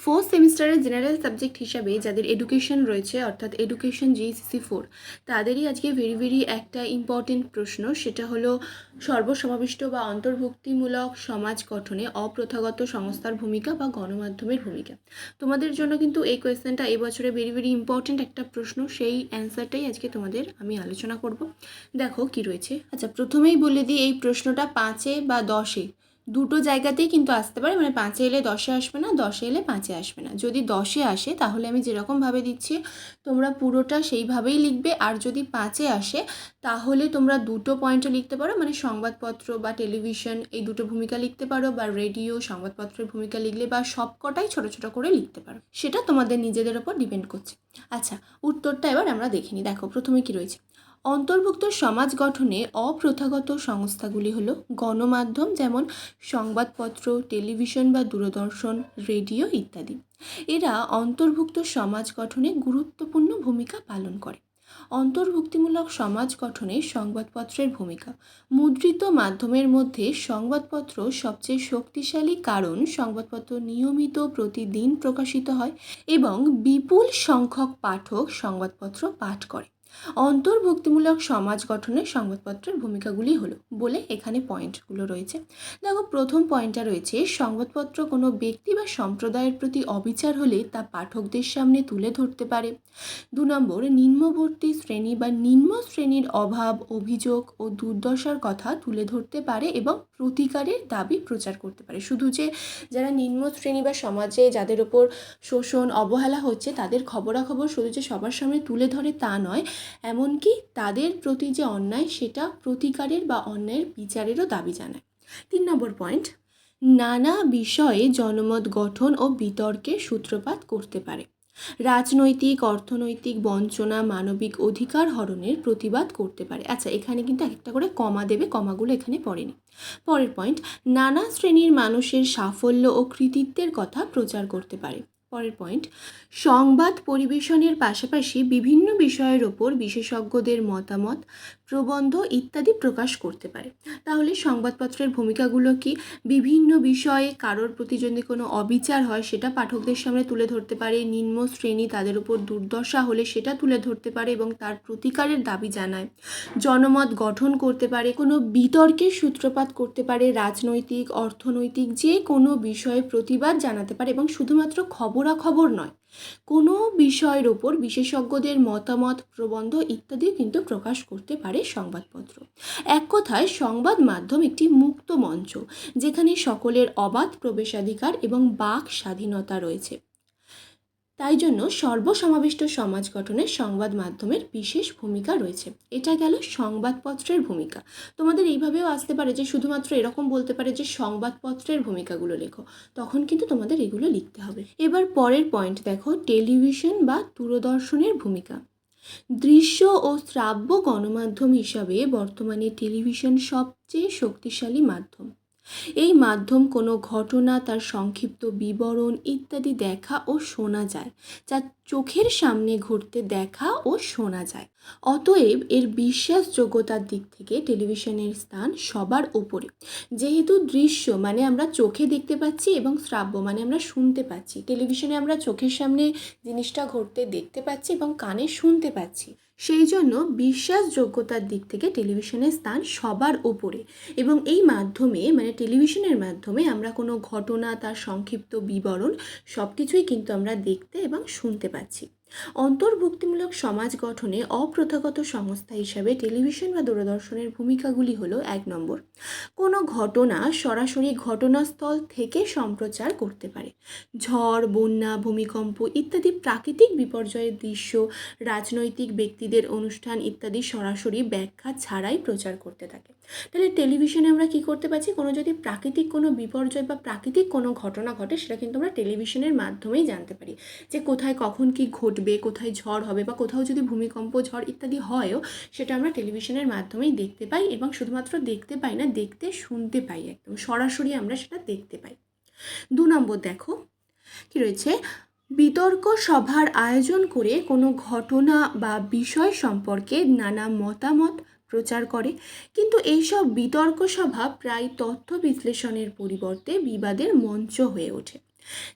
Fourth সেমিস্টারের general subject হিসাবে যাদের এডুকেশন রয়েছে, অর্থাৎ এডুকেশন জিসিসি ফোর তাদেরই আজকে ভেরি ভেরি একটা ইম্পর্টেন্ট প্রশ্ন, সেটা হলো সর্বসমাবিষ্ট বা অন্তর্ভুক্তিমূলক সমাজ গঠনে অপ্রথাগত সংস্থার ভূমিকা বা গণমাধ্যমের ভূমিকা। তোমাদের জন্য কিন্তু এই কোয়েশ্চেনটা এবছরে ভেরি ভেরি ইম্পর্টেন্ট একটা প্রশ্ন, সেই অ্যান্সারটাই আজকে তোমাদের আমি আলোচনা করব। দেখো কি রয়েছে। আচ্ছা প্রথমেই বলে দিই এই প্রশ্নটা পাঁচে বা দশে দুটো জায়গাতেই কিন্তু আসতে পারে। মানে পাঁচে এলে দশে আসবে না, দশে এলে পাঁচে আসবে না। যদি দশে আসে, তাহলে আমি যেরকমভাবে দিচ্ছি, তোমরা পুরোটা সেইভাবেই লিখবে। আর যদি পাঁচে আসে, তাহলে তোমরা দুটো পয়েন্টও লিখতে পারো। মানে সংবাদপত্র বা টেলিভিশন এই দুটো ভূমিকা লিখতে পারো বা রেডিও, সংবাদপত্রের ভূমিকা লিখলে বা সবকটাই ছোট ছোট করে লিখতে পারো। সেটা তোমাদের নিজেদের ওপর ডিপেন্ড করছে। আচ্ছা উত্তরটা এবার আমরা দেখিনি দেখো, প্রথমে কি রয়েছে? অন্তর্ভুক্ত সমাজ গঠনে অপ্রথাগত সংস্থাগুলি হলো গণমাধ্যম যেমন সংবাদপত্র, টেলিভিশন বা দূরদর্শন, রেডিও ইত্যাদি। এরা অন্তর্ভুক্ত সমাজ গঠনে গুরুত্বপূর্ণ ভূমিকা পালন করে। অন্তর্ভুক্তিমূলক সমাজ গঠনে সংবাদপত্রের ভূমিকা। মুদ্রিত মাধ্যমের মধ্যে সংবাদপত্র সবচেয়ে শক্তিশালী কারণ সংবাদপত্র নিয়মিত প্রতিদিন প্রকাশিত হয় এবং বিপুল সংখ্যক পাঠক সংবাদপত্র পাঠ করে। অন্তর্ভুক্তিমূলক সমাজ গঠনের সংবাদপত্রের ভূমিকাগুলি হলো, বলে এখানে পয়েন্টগুলো রয়েছে। দেখো, প্রথম পয়েন্টটা রয়েছে, সংবাদপত্র কোনো ব্যক্তি বা সম্প্রদায়ের প্রতি অবিচার হলে তা পাঠকদের সামনে তুলে ধরতে পারে। দু নম্বর, নিম্নবর্তী শ্রেণি বা নিম্ন শ্রেণির অভাব, অভিযোগ ও দুর্দশার কথা তুলে ধরতে পারে এবং প্রতিকারের দাবি প্রচার করতে পারে। শুধু যে যারা নিম্ন শ্রেণি বা সমাজে যাদের ওপর শোষণ, অবহেলা হচ্ছে, তাদের খবরাখবর শুধু যে সবার সামনে তুলে ধরে তা নয় এমনকি তাদের প্রতি যে অন্যায়, সেটা প্রতিকারের বা অন্যায়ের বিচারেরও দাবি জানায়। তিন নম্বর পয়েন্ট, নানা বিষয়ে জনমত গঠন ও বিতর্কের সূত্রপাত করতে পারে। রাজনৈতিক, অর্থনৈতিক বঞ্চনা, মানবিক অধিকার হরণের প্রতিবাদ করতে পারে। আচ্ছা এখানে কিন্তু একটা করে কমা দেবে, কমাগুলো এখানে পড়েনি। পরের পয়েন্ট, নানা শ্রেণির মানুষের সাফল্য ও কৃতিত্বের কথা প্রচার করতে পারে। পরের পয়েন্ট সংবাদ পরিবেশনের পাশাপাশি বিভিন্ন বিষয়ের ওপর বিশেষজ্ঞদের মতামত, প্রবন্ধ ইত্যাদি প্রকাশ করতে পারে। তাহলে সংবাদপত্রের ভূমিকাগুলো কি? বিভিন্ন বিষয়ে কারোর প্রতি যদি কোনো অবিচার হয়, সেটা পাঠকদের সামনে তুলে ধরতে পারে, নিম্ন শ্রেণি তাদের উপর দুর্দশা হলে সেটা তুলে ধরতে পারে এবং তার প্রতিকারের দাবি জানায়। জনমত গঠন করতে পারে, কোনো বিতর্কের সূত্রপাত করতে পারে, রাজনৈতিক, অর্থনৈতিক যে কোনো বিষয়ে প্রতিবাদ জানাতে পারে এবং শুধুমাত্র খবরাখবর নয়। কোনো বিষয়ের ওপর বিশেষজ্ঞদের মতামত, প্রবন্ধ ইত্যাদি কিন্তু প্রকাশ করতে পারে সংবাদপত্র। এক কথায়, সংবাদ মাধ্যম একটি মুক্ত মঞ্চ, যেখানে সকলের অবাধ প্রবেশাধিকার এবং বাক স্বাধীনতা রয়েছে। তাই জন্য সর্বসমাবিষ্ট সমাজ গঠনে সংবাদ মাধ্যমের বিশেষ ভূমিকা রয়েছে। এটা গেল সংবাদপত্রের ভূমিকা। তোমাদের এইভাবেও আসতে পারে যে শুধুমাত্র এরকম বলতে পারে যে সংবাদপত্রের ভূমিকাগুলো লেখো। তখন কিন্তু তোমাদের এগুলো লিখতে হবে। এবার পরের পয়েন্ট দেখো, টেলিভিশন বা দূরদর্শনের ভূমিকা। দৃশ্য ও শ্রাব্য গণমাধ্যম হিসাবে বর্তমানে টেলিভিশন সবচেয়ে শক্তিশালী মাধ্যম। এই মাধ্যম কোনো ঘটনা তার সংক্ষিপ্ত বিবরণ ইত্যাদি দেখা ও শোনা যায় যা চোখের সামনে ঘটতে দেখা ও শোনা যায়। অতএব এর বিশ্বাসযোগ্যতার দিক থেকে টেলিভিশনের স্থান সবার ওপরে যেহেতু দৃশ্য মানে আমরা চোখে দেখতে পাচ্ছি এবং শ্রাব্য মানে আমরা শুনতে পাচ্ছি। টেলিভিশনে আমরা চোখের সামনে জিনিসটা ঘটতে দেখতে পাচ্ছি এবং কানে শুনতে পাচ্ছি। সেই জন্য বিশ্বাসযোগ্যতার দিক থেকে টেলিভিশনের স্থান সবার ওপরে এবং এই মাধ্যমে মানে টেলিভিশনের মাধ্যমে আমরা কোনো ঘটনা, তার সংক্ষিপ্ত বিবরণ সব কিছুই কিন্তু আমরা দেখতে এবং শুনতে পাচ্ছি। 19. অন্তর্ভুক্তিমূলক সমাজ গঠনে অপ্রথাগত সংস্থা হিসাবে টেলিভিশন বা দূরদর্শনের ভূমিকাগুলি হল এক নম্বর। কোনো ঘটনা সরাসরি ঘটনাস্থল থেকে সম্প্রচার করতে পারে। ঝড়, বন্যা, ভূমিকম্প ইত্যাদি প্রাকৃতিক বিপর্যয়ের দৃশ্য, রাজনৈতিক ব্যক্তিদের অনুষ্ঠান ইত্যাদি সরাসরি ব্যাখ্যা ছাড়াই প্রচার করতে থাকে। তাহলে টেলিভিশনে আমরা কি করতে পারছি? কোনো যদি প্রাকৃতিক কোনো বিপর্যয় বা প্রাকৃতিক কোনো ঘটনা ঘটে, সেটা কিন্তু আমরা টেলিভিশনের মাধ্যমেই জানতে পারি যে কোথায়, কখন, কি ঘটবে কোথায় ঝড় হবে বা কোথাও যদি ভূমিকম্প, ঝড় ইত্যাদি হয়ও, সেটা আমরা টেলিভিশনের মাধ্যমেই দেখতে পাই এবং শুধুমাত্র দেখতে পাই না, দেখতে শুনতে পাই একদম। সরাসরি আমরা সেটা দেখতে পাই। দু নম্বর দেখো, কি রয়েছে? বিতর্ক সভার আয়োজন করে কোনো ঘটনা বা বিষয় সম্পর্কে নানা মতামত প্রচার করে। কিন্তু এইসব বিতর্ক সভা প্রায় তথ্য বিশ্লেষণের পরিবর্তে বিবাদের মঞ্চ হয়ে ওঠে।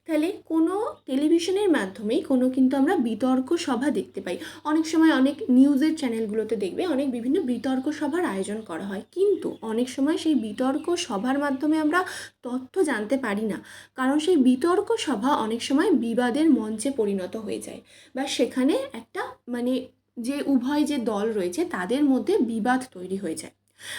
তাহলে কোনো টেলিভিশনের মাধ্যমেই কোনো কিন্তু আমরা বিতর্ক সভা দেখতে পাই। অনেক সময় অনেক নিউজের চ্যানেলগুলোতে দেখবে অনেক বিভিন্ন বিতর্ক সভার আয়োজন করা হয়। কিন্তু অনেক সময় সেই বিতর্ক সভার মাধ্যমে আমরা তথ্য জানতে পারি না। কারণ সেই বিতর্ক সভা অনেক সময় বিবাদের মঞ্চে পরিণত হয়ে যায় বা সেখানে একটা মানে যে উভয় যে দল রয়েছে তাদের মধ্যে বিবাদ তৈরি হয়ে যায়।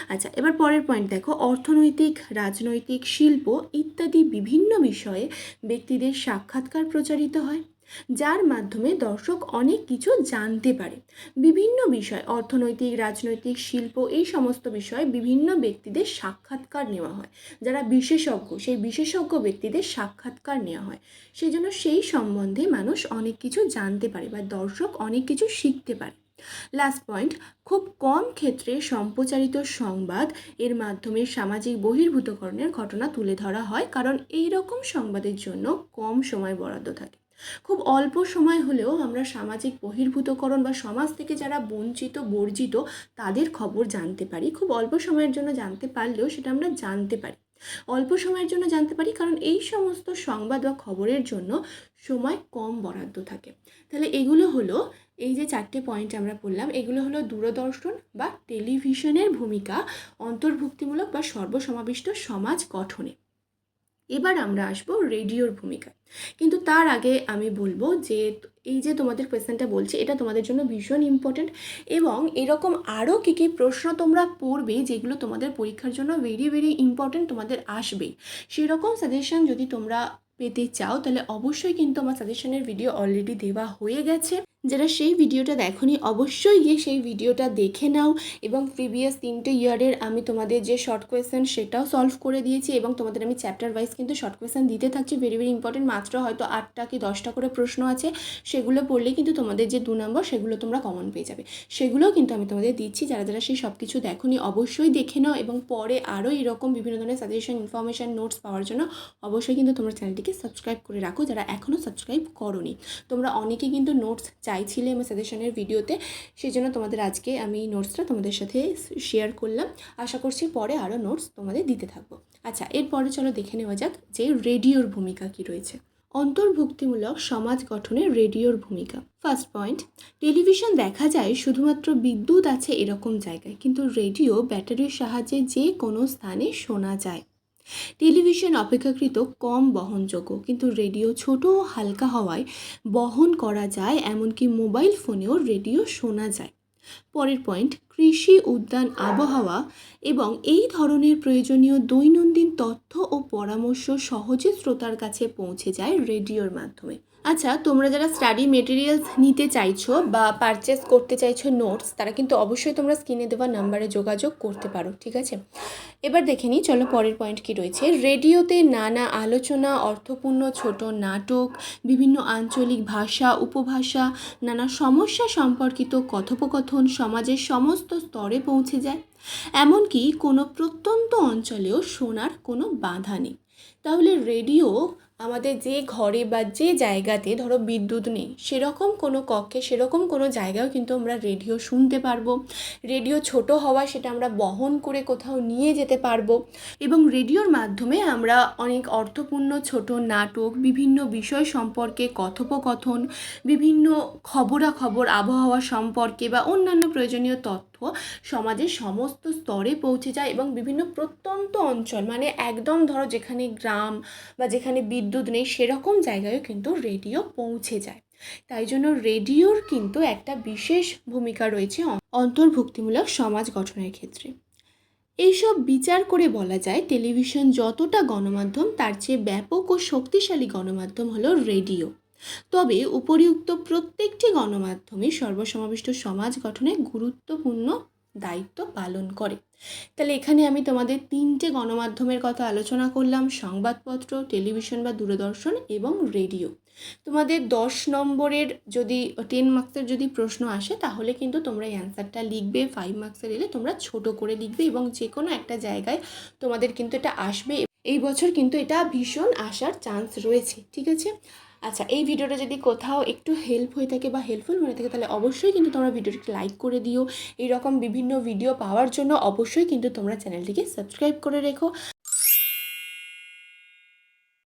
আচ্ছা এবার পরের পয়েন্ট দেখো। অর্থনৈতিক, রাজনৈতিক, শিল্প ইত্যাদি বিভিন্ন বিষয়ে ব্যক্তিদের সাক্ষাৎকার প্রচারিত হয়, যার মাধ্যমে দর্শক অনেক কিছু জানতে পারে। বিভিন্ন বিষয়, অর্থনৈতিক, রাজনৈতিক, শিল্প, এই সমস্ত বিষয়ে বিভিন্ন ব্যক্তিদের সাক্ষাৎকার নেওয়া হয়। যারা বিশেষজ্ঞ, সেই বিশেষজ্ঞ ব্যক্তিদের সাক্ষাৎকার নেওয়া হয়। সেই জন্য সেই সম্বন্ধে মানুষ অনেক কিছু জানতে পারে বা দর্শক অনেক কিছু শিখতে পারে। লাস্ট পয়েন্ট খুব কম ক্ষেত্রে সম্প্রচারিত সংবাদ এর মাধ্যমে সামাজিক বহির্ভূতকরণের ঘটনা তুলে ধরা হয়, কারণ এই রকম সংবাদের জন্য কম সময় বরাদ্দ থাকে। খুব অল্প সময় হলেও আমরা সামাজিক বহির্ভূতকরণ বা সমাজ থেকে যারা বঞ্চিত, বর্জিত, তাদের খবর জানতে পারি। খুব অল্প সময়ের জন্য জানতে পারলেও সেটা আমরা জানতে পারি। অল্প সময়ের জন্য জানতে পারি, কারণ এই সমস্ত সংবাদ বা খবরের জন্য সময় কম বরাদ্দ থাকে। তাহলে এগুলো হলো, এই যে চারটে পয়েন্ট আমরা পড়লাম, এগুলো হলো দূরদর্শন বা টেলিভিশনের ভূমিকা, অন্তর্ভুক্তিমূলক বা সর্বসমাবিষ্ট সমাজ গঠনে। এবার আমরা আসব রেডিওর ভূমিকা কিন্তু তার আগে আমি বলব যে, এই যে তোমাদের কোয়েশ্চেনটা বলছি, এটা তোমাদের জন্য ভীষণ ইম্পর্টেন্ট এবং এরকম আরও কী কী প্রশ্ন তোমরা পড়বে, যেগুলো তোমাদের পরীক্ষার জন্য ভেরি ভেরি ইম্পর্টেন্ট তোমাদের আসবেই। সেরকম সাজেশন যদি তোমরা পেতে চাও, তাহলে অবশ্যই কিন্তু আমার সাজেশনের ভিডিও অলরেডি দেওয়া হয়ে গেছে। যারা সেই ভিডিওটা দেখোনি, অবশ্যই গিয়ে সেই ভিডিওটা দেখে নাও এবং প্রিভিয়াস তিনটে ইয়ারের আমি তোমাদের যে শর্ট কোয়েশ্চেন সেটাও সলভ করে দিয়েছি এবং তোমাদের আমি চ্যাপ্টার ওয়াইজ কিন্তু শর্ট কোয়েশ্চেন দিতে থাকছি। ভেরি ভেরি ইম্পর্টেন্ট মাত্র হয়তো আটটা কি দশটা করে প্রশ্ন আছে। সেগুলো পড়লে কিন্তু তোমাদের যে দু নম্বর সেগুলো তোমরা কমন পেয়ে যাবে। সেগুলোও কিন্তু আমি তোমাদের দিচ্ছি। যারা যারা সেই সব কিছু দেখোনি, অবশ্যই দেখে নাও এবং পরে আরও এরকম বিভিন্ন ধরনের সাজেশন ইনফরমেশান নোটস পাওয়ার জন্য অবশ্যই কিন্তু তোমরা চ্যানেলটিকে সাবস্ক্রাইব করে রাখো। যারা এখনও সাবস্ক্রাইব করোনি, তোমরা অনেকে কিন্তু নোটস চাইছিলে আমার সাজেশনের ভিডিওতে সেই জন্য তোমাদের আজকে আমি নোটসটা তোমাদের সাথে শেয়ার করলাম। আশা করছি পরে আরও নোটস তোমাদের দিতে থাকব। আচ্ছা এরপরে চলো দেখে নেওয়া যাক যে রেডিওর ভূমিকা কী রয়েছে। অন্তর্ভুক্তিমূলক সমাজ গঠনে রেডিওর ভূমিকা। ফার্স্ট পয়েন্ট টেলিভিশন দেখা যায় শুধুমাত্র বিদ্যুৎ আছে এরকম জায়গায়, কিন্তু রেডিও ব্যাটারির সাহায্যে যে কোনো স্থানে শোনা যায়। টেলিভিশন অপেক্ষাকৃত কম বহনযোগ্য, কিন্তু রেডিও ছোট ও হালকা হওয়ায় বহন করা যায়, এমনকি মোবাইল ফোনেও রেডিও শোনা যায়। পরের পয়েন্ট, কৃষি উদ্যান আবহাওয়া এবং এই ধরনের প্রয়োজনীয় দৈনন্দিন তথ্য ও পরামর্শ সহজে শ্রোতার কাছে পৌঁছে যায় রেডিওর মাধ্যমে। আচ্ছা তোমরা যারা স্টাডি মেটেরিয়ালস নিতে চাইছো বা পারচেস করতে চাইছো নোটস তারা কিন্তু অবশ্যই তোমরা স্ক্রিনে দেওয়া নাম্বারে যোগাযোগ করতে পারো, ঠিক আছে? এবার দেখে নিই, চলো পরের পয়েন্ট কি রয়েছে। রেডিওতে নানা আলোচনা, অর্থপূর্ণ, ছোট নাটক, বিভিন্ন আঞ্চলিক ভাষা, উপভাষা, নানা সমস্যা সম্পর্কিত কথোপকথন সমাজের সমস্ত স্তরে পৌঁছে যায়। এমনকি কোনো প্রত্যন্ত অঞ্চলেও শোনার কোনো বাধা নেই। তাহলে রেডিও আমাদের যে ঘরে বা যে জায়গাতে ধরো বিদ্যুৎ নেই, সেরকম কোনো কক্ষে, সেরকম কোনো জায়গায়ও কিন্তু আমরা রেডিও শুনতে পারব। রেডিও ছোট হওয়া সেটা আমরা বহন করে কোথাও নিয়ে যেতে পারব এবং রেডিওর মাধ্যমে আমরা অনেক অর্থপূর্ণ ছোট নাটক, বিভিন্ন বিষয় সম্পর্কে কথোপকথন, বিভিন্ন খবরাখবর, আবহাওয়া সম্পর্কে বা অন্যান্য প্রয়োজনীয় তথ্য সমাজের সমস্ত স্তরে পৌঁছে যায় এবং বিভিন্ন প্রত্যন্ত অঞ্চল মানে একদম ধরো যেখানে গ্রাম বা যেখানে বিদ্যুৎ নেই, সেরকম জায়গায়ও কিন্তু রেডিও পৌঁছে যায়। তাই জন্য রেডিওর কিন্তু একটা বিশেষ ভূমিকা রয়েছে অন্তর্ভুক্তিমূলক সমাজ গঠনের ক্ষেত্রে। এইসব বিচার করে বলা যায়, টেলিভিশন যতটা গণমাধ্যম, তার চেয়ে ব্যাপক ও শক্তিশালী গণমাধ্যম হলো রেডিও। তবে উপরিউক্ত প্রত্যেকটি গণমাধ্যমে সর্বসমাবিষ্ট সমাজ গঠনে গুরুত্বপূর্ণ দায়িত্ব পালন করে। তাহলে এখানে আমি তোমাদের তিনটে গণমাধ্যমের কথা আলোচনা করলাম, সংবাদপত্র, টেলিভিশন বা দূরদর্শন এবং রেডিও। তোমাদের দশ নম্বরের যদি টেন মার্কসের যদি প্রশ্ন আসে, তাহলে কিন্তু তোমরা এই অ্যান্সারটা লিখবে ফাইভ মার্কসের এলে তোমরা ছোট করে লিখবে এবং যে কোনো একটা জায়গায় তোমাদের কিন্তু এটা আসবে। এই বছর কিন্তু এটা ভীষণ আসার চান্স রয়েছে, ঠিক আছে? আচ্ছা এই ভিডিওটা যদি কোথাও একটু হেল্প হয়ে থাকে বা হেল্পফুল হয়ে থাকে, তাহলে অবশ্যই কিন্তু তোমরা ভিডিওটিকে লাইক করে দিও। এইরকম বিভিন্ন ভিডিও পাওয়ার জন্য অবশ্যই কিন্তু তোমরা চ্যানেলটিকে সাবস্ক্রাইব করে রেখো।